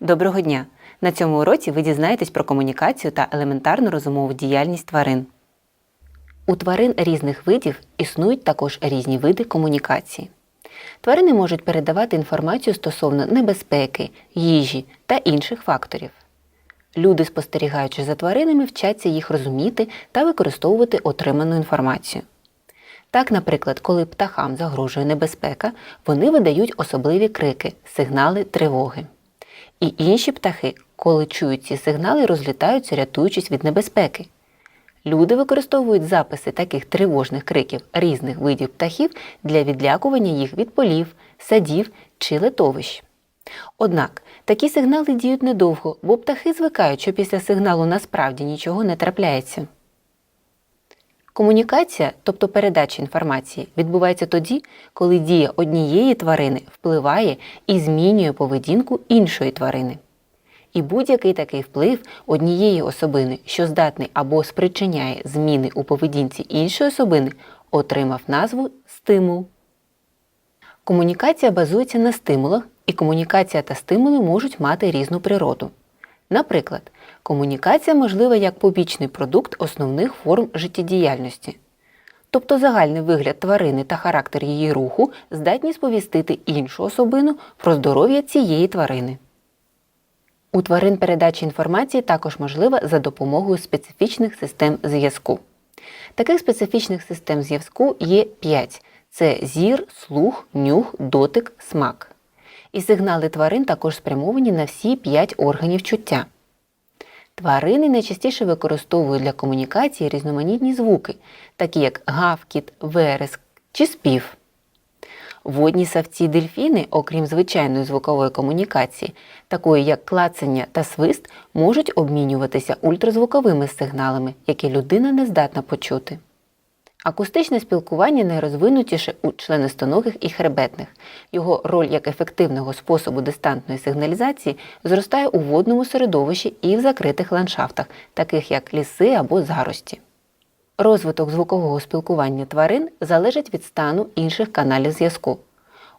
Доброго дня! На цьому уроці ви дізнаєтесь про комунікацію та елементарну розумову діяльність тварин. У тварин різних видів існують також різні види комунікації. Тварини можуть передавати інформацію стосовно небезпеки, їжі та інших факторів. Люди, спостерігаючи за тваринами, вчаться їх розуміти та використовувати отриману інформацію. Так, наприклад, коли птахам загрожує небезпека, вони видають особливі крики, сигнали тривоги. І інші птахи, коли чують ці сигнали, розлітаються, рятуючись від небезпеки. Люди використовують записи таких тривожних криків різних видів птахів для відлякування їх від полів, садів чи литовищ. Однак такі сигнали діють недовго, бо птахи звикають, що після сигналу насправді нічого не трапляється. Комунікація, тобто передача інформації, відбувається тоді, коли дія однієї тварини впливає і змінює поведінку іншої тварини. І будь-який такий вплив однієї особини, що здатний або спричиняє зміни у поведінці іншої особини, отримав назву стимул. Комунікація базується на стимулах, і комунікація та стимули можуть мати різну природу. Наприклад, комунікація можлива як побічний продукт основних форм життєдіяльності. Тобто загальний вигляд тварини та характер її руху здатні сповістити іншу особину про здоров'я цієї тварини. У тварин передача інформації також можлива за допомогою специфічних систем зв'язку. Таких специфічних систем зв'язку є 5. Це зір, слух, нюх, дотик, смак. І сигнали тварин також спрямовані на всі 5 органів чуття. Тварини найчастіше використовують для комунікації різноманітні звуки, такі як гавкіт, вереск чи спів. Водні савці дельфіни, окрім звичайної звукової комунікації, такої як клацання та свист, можуть обмінюватися ультразвуковими сигналами, які людина не здатна почути. Акустичне спілкування найрозвинутіше у членистоногих і хребетних. Його роль як ефективного способу дистантної сигналізації зростає у водному середовищі і в закритих ландшафтах, таких як ліси або зарості. Розвиток звукового спілкування тварин залежить від стану інших каналів зв'язку.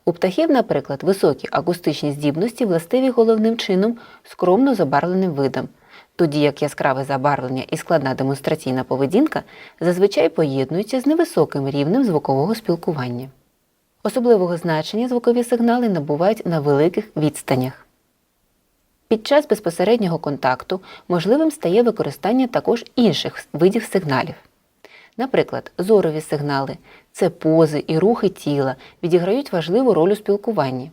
У птахів, наприклад, високі акустичні здібності властиві головним чином скромно забарвленим видам, тоді як яскраве забарвлення і складна демонстраційна поведінка зазвичай поєднуються з невисоким рівнем звукового спілкування. Особливого значення звукові сигнали набувають на великих відстанях. Під час безпосереднього контакту можливим стає використання також інших видів сигналів. Наприклад, зорові сигнали це пози і рухи тіла відіграють важливу роль у спілкуванні.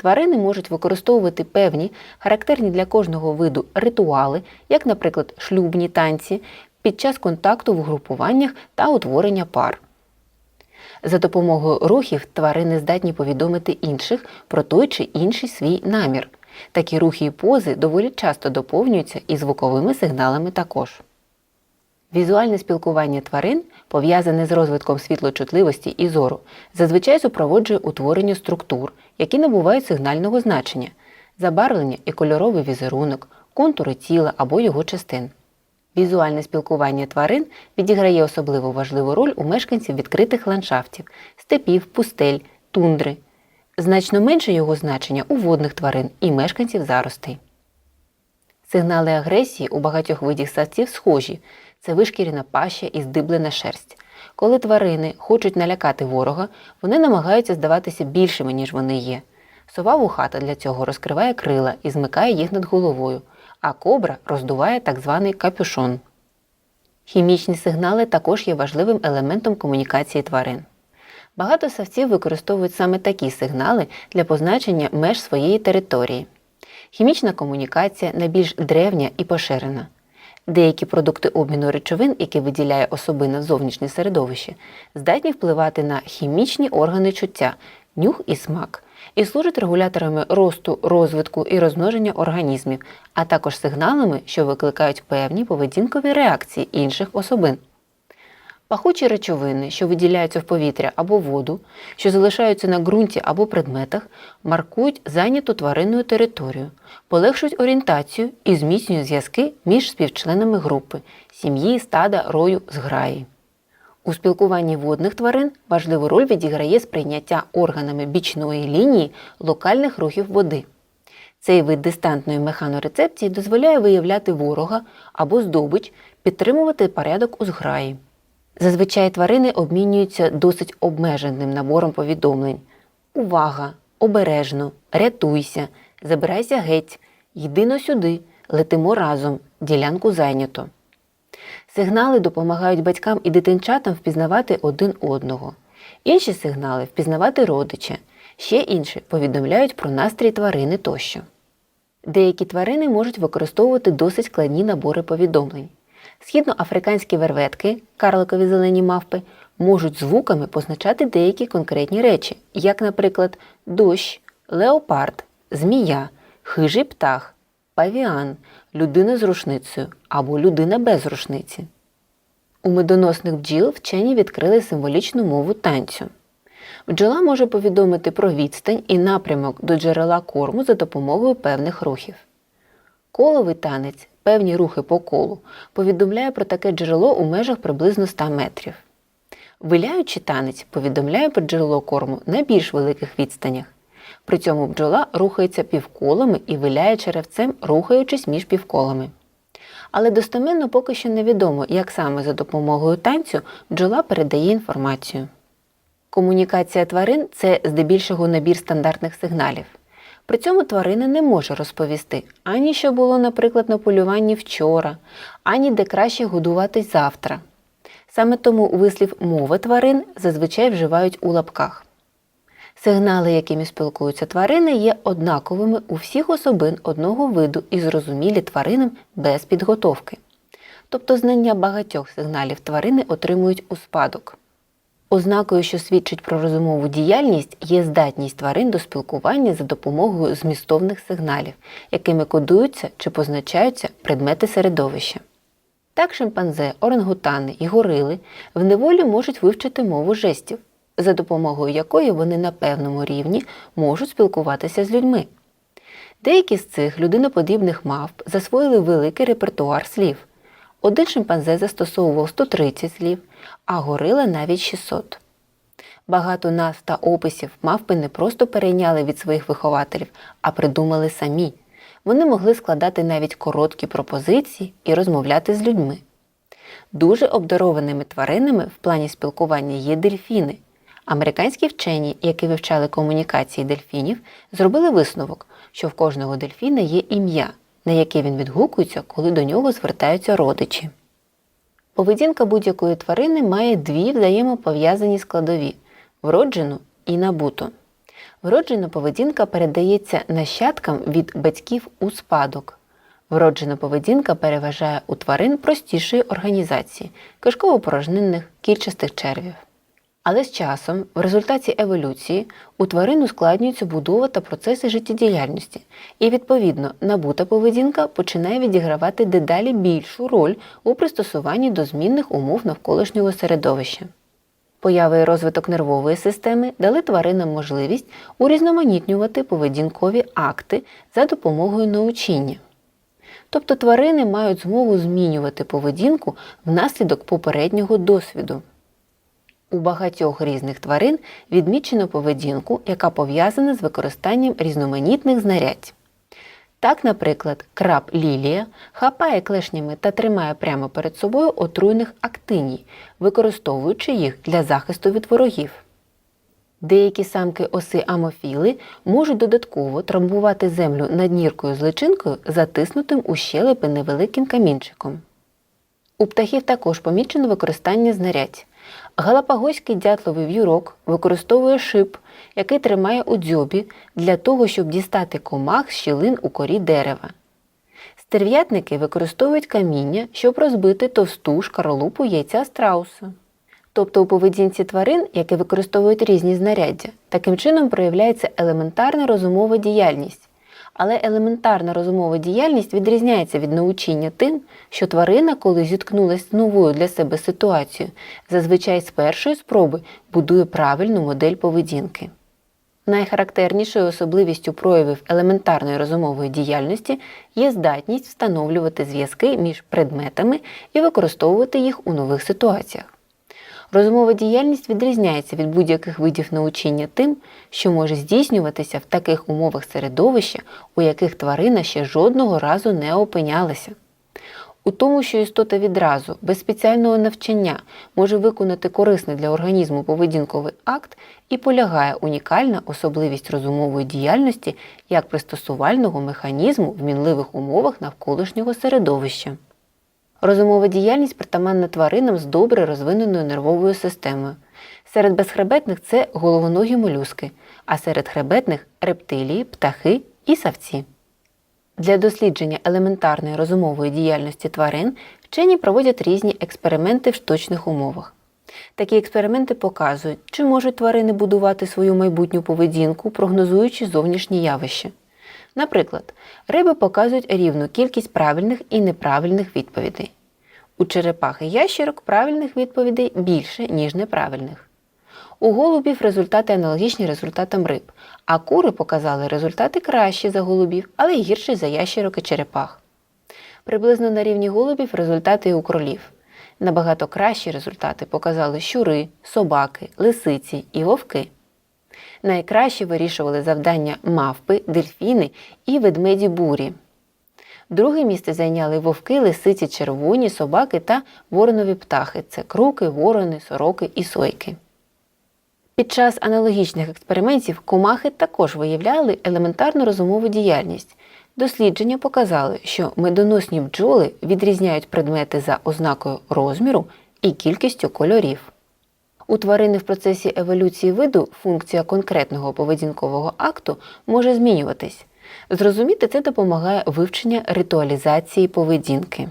Тварини можуть використовувати певні характерні для кожного виду ритуали, як, наприклад, шлюбні танці, під час контакту в групуваннях та утворення пар. За допомогою рухів тварини здатні повідомити інших про той чи інший свій намір. Такі рухи і пози доволі часто доповнюються і звуковими сигналами також. Візуальне спілкування тварин, пов'язане з розвитком світлочутливості і зору, зазвичай супроводжує утворення структур, які набувають сигнального значення, забарвлення і кольоровий візерунок, контури тіла або його частин. Візуальне спілкування тварин відіграє особливо важливу роль у мешканців відкритих ландшафтів, степів, пустель, тундри. Значно менше його значення у водних тварин і мешканців заростей. Сигнали агресії у багатьох видів савців схожі це вишкірена паща і здиблена шерсть. Коли тварини хочуть налякати ворога, вони намагаються здаватися більшими, ніж вони є. Сова вухата для цього розкриває крила і змикає їх над головою, а кобра роздуває так званий капюшон. Хімічні сигнали також є важливим елементом комунікації тварин. Багато савців використовують саме такі сигнали для позначення меж своєї території. Хімічна комунікація найбільш древня і поширена. Деякі продукти обміну речовин, які виділяє особина в зовнішнє середовище, здатні впливати на хімічні органи чуття, нюх і смак, і служать регуляторами росту, розвитку і розмноження організмів, а також сигналами, що викликають певні поведінкові реакції інших особин. Пахучі речовини, що виділяються в повітря або воду, що залишаються на ґрунті або предметах, маркують зайняту тваринною територію, полегшують орієнтацію і зміцнюють зв'язки між співчленами групи, сім'ї, стада, рою, зграї. У спілкуванні водних тварин важливу роль відіграє сприйняття органами бічної лінії локальних рухів води. Цей вид дистантної механорецепції дозволяє виявляти ворога або здобич, підтримувати порядок у зграї. Зазвичай тварини обмінюються досить обмеженим набором повідомлень. Увага! Обережно, рятуйся, забирайся геть, йди но сюди, летимо разом, ділянку зайнято. Сигнали допомагають батькам і дитинчатам впізнавати один одного. Інші сигнали впізнавати родича, ще інші повідомляють про настрій тварини тощо. Деякі тварини можуть використовувати досить складні набори повідомлень. Східноафриканські верветки, карликові зелені мавпи, можуть звуками позначати деякі конкретні речі, як, наприклад, дощ, леопард, змія, хижий птах, павіан, людина з рушницею або людина без рушниці. У медоносних бджіл вчені відкрили символічну мову танцю. Бджола може повідомити про відстань і напрямок до джерела корму за допомогою певних рухів. Коловий танець, певні рухи по колу, повідомляє про таке джерело у межах приблизно 100 метрів. Виляючий танець повідомляє про джерело корму на більш великих відстанях. При цьому бджола рухається півколами і виляє черевцем, рухаючись між півколами. Але достеменно поки що невідомо, як саме за допомогою танцю бджола передає інформацію. Комунікація тварин це здебільшого набір стандартних сигналів. При цьому тварина не може розповісти ані що було, наприклад, на полюванні вчора, ані де краще годуватись завтра. Саме тому вислів мова тварин зазвичай вживають у лапках. Сигнали, якими спілкуються тварини, є однаковими у всіх особин одного виду і зрозумілі тваринам без підготовки. Тобто знання багатьох сигналів тварини отримують у спадок. Ознакою, що свідчить про розумову діяльність, є здатність тварин до спілкування за допомогою змістовних сигналів, якими кодуються чи позначаються предмети середовища. Так шимпанзе, орангутани і горили в неволі можуть вивчити мову жестів, за допомогою якої вони на певному рівні можуть спілкуватися з людьми. Деякі з цих людиноподібних мавп засвоїли великий репертуар слів. Один шимпанзе застосовував 130 слів, а горила навіть 600. Багато назв та описів мавпи не просто перейняли від своїх вихователів, а придумали самі. Вони могли складати навіть короткі пропозиції і розмовляти з людьми. Дуже обдарованими тваринами в плані спілкування є дельфіни. Американські вчені, які вивчали комунікації дельфінів, зробили висновок, що в кожного дельфіна є ім'я, на яке він відгукується, коли до нього звертаються родичі. Поведінка будь-якої тварини має дві взаємопов'язані складові вроджену і набуту. Вроджена поведінка передається нащадкам від батьків у спадок. Вроджена поведінка переважає у тварин простішої організації кишково-порожнинних кільчастих червів. Але з часом, в результаті еволюції, у тварин ускладнюється будова та процеси життєдіяльності, і, відповідно, набута поведінка починає відігравати дедалі більшу роль у пристосуванні до змінних умов навколишнього середовища. Поява і розвиток нервової системи дали тваринам можливість урізноманітнювати поведінкові акти за допомогою научіння. Тобто тварини мають змогу змінювати поведінку внаслідок попереднього досвіду. У багатьох різних тварин відмічено поведінку, яка пов'язана з використанням різноманітних знарядь. Так, наприклад, краб Лілія хапає клешнями та тримає прямо перед собою отруйних актиній, використовуючи їх для захисту від ворогів. Деякі самки оси амофіли можуть додатково трамбувати землю над ніркою з личинкою, затиснутим у щелепи невеликим камінчиком. У птахів також помічено використання знарядь. Галапагоський дятловий в'юрок використовує шип, який тримає у дзьобі для того, щоб дістати комах з щілин у корі дерева. Стерв'ятники використовують каміння, щоб розбити товсту шкаролупу яйця страуса. Тобто у поведінці тварин, які використовують різні знаряддя, таким чином проявляється елементарна розумова діяльність. Але елементарна розумова діяльність відрізняється від научіння тим, що тварина, коли зіткнулася з новою для себе ситуацією, зазвичай з першої спроби будує правильну модель поведінки. Найхарактернішою особливістю проявів елементарної розумової діяльності є здатність встановлювати зв'язки між предметами і використовувати їх у нових ситуаціях. Розумова діяльність відрізняється від будь-яких видів научення тим, що може здійснюватися в таких умовах середовища, у яких тварина ще жодного разу не опинялася. У тому, що істота відразу, без спеціального навчання, може виконати корисний для організму поведінковий акт і полягає унікальна особливість розумової діяльності як пристосувального механізму в мінливих умовах навколишнього середовища. Розумова діяльність притаманна тваринам з добре розвиненою нервовою системою. Серед безхребетних це головоногі молюски, а серед хребетних рептилії, птахи і савці. Для дослідження елементарної розумової діяльності тварин вчені проводять різні експерименти в штучних умовах. Такі експерименти показують, чи можуть тварини будувати свою майбутню поведінку, прогнозуючи зовнішні явища. Наприклад, риби показують рівну кількість правильних і неправильних відповідей. У черепах і ящерок правильних відповідей більше, ніж неправильних. У голубів результати аналогічні результатам риб, а кури показали результати кращі за голубів, але гірші за ящерок і черепах. Приблизно на рівні голубів результати і у кролів. Набагато кращі результати показали щури, собаки, лисиці і вовки. Найкраще вирішували завдання мавпи, дельфіни і ведмеді бурі. Друге місце зайняли вовки, лисиці, червоні, собаки та воронові птахи це круки, ворони, сороки і сойки. Під час аналогічних експериментів комахи також виявляли елементарну розумову діяльність. Дослідження показали, що медоносні бджоли відрізняють предмети за ознакою розміру і кількістю кольорів. У тварини в процесі еволюції виду функція конкретного поведінкового акту може змінюватись. Зрозуміти це допомагає вивчення ритуалізації поведінки.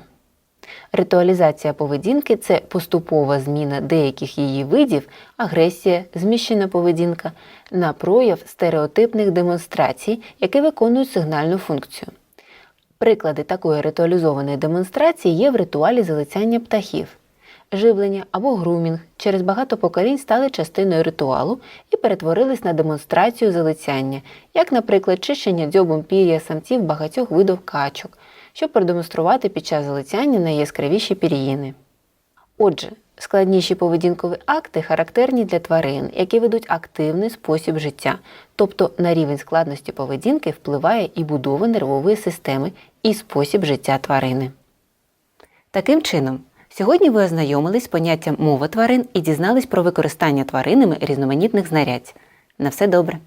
Ритуалізація поведінки це поступова зміна деяких її видів, агресія, зміщена поведінка на прояв стереотипних демонстрацій, які виконують сигнальну функцію. Приклади такої ритуалізованої демонстрації є в ритуалі залицяння птахів. Живлення або грумінг через багато поколінь стали частиною ритуалу і перетворились на демонстрацію залицяння, як, наприклад, чищення дзьобом пір'я самців багатьох видів качок, щоб продемонструвати під час залицяння найяскравіші пір'їни. Отже, складніші поведінкові акти характерні для тварин, які ведуть активний спосіб життя, тобто на рівень складності поведінки впливає і будова нервової системи, і спосіб життя тварини. Таким чином, сьогодні ви ознайомились з поняттям мова тварин і дізнались про використання тваринами різноманітних знарядь. На все добре!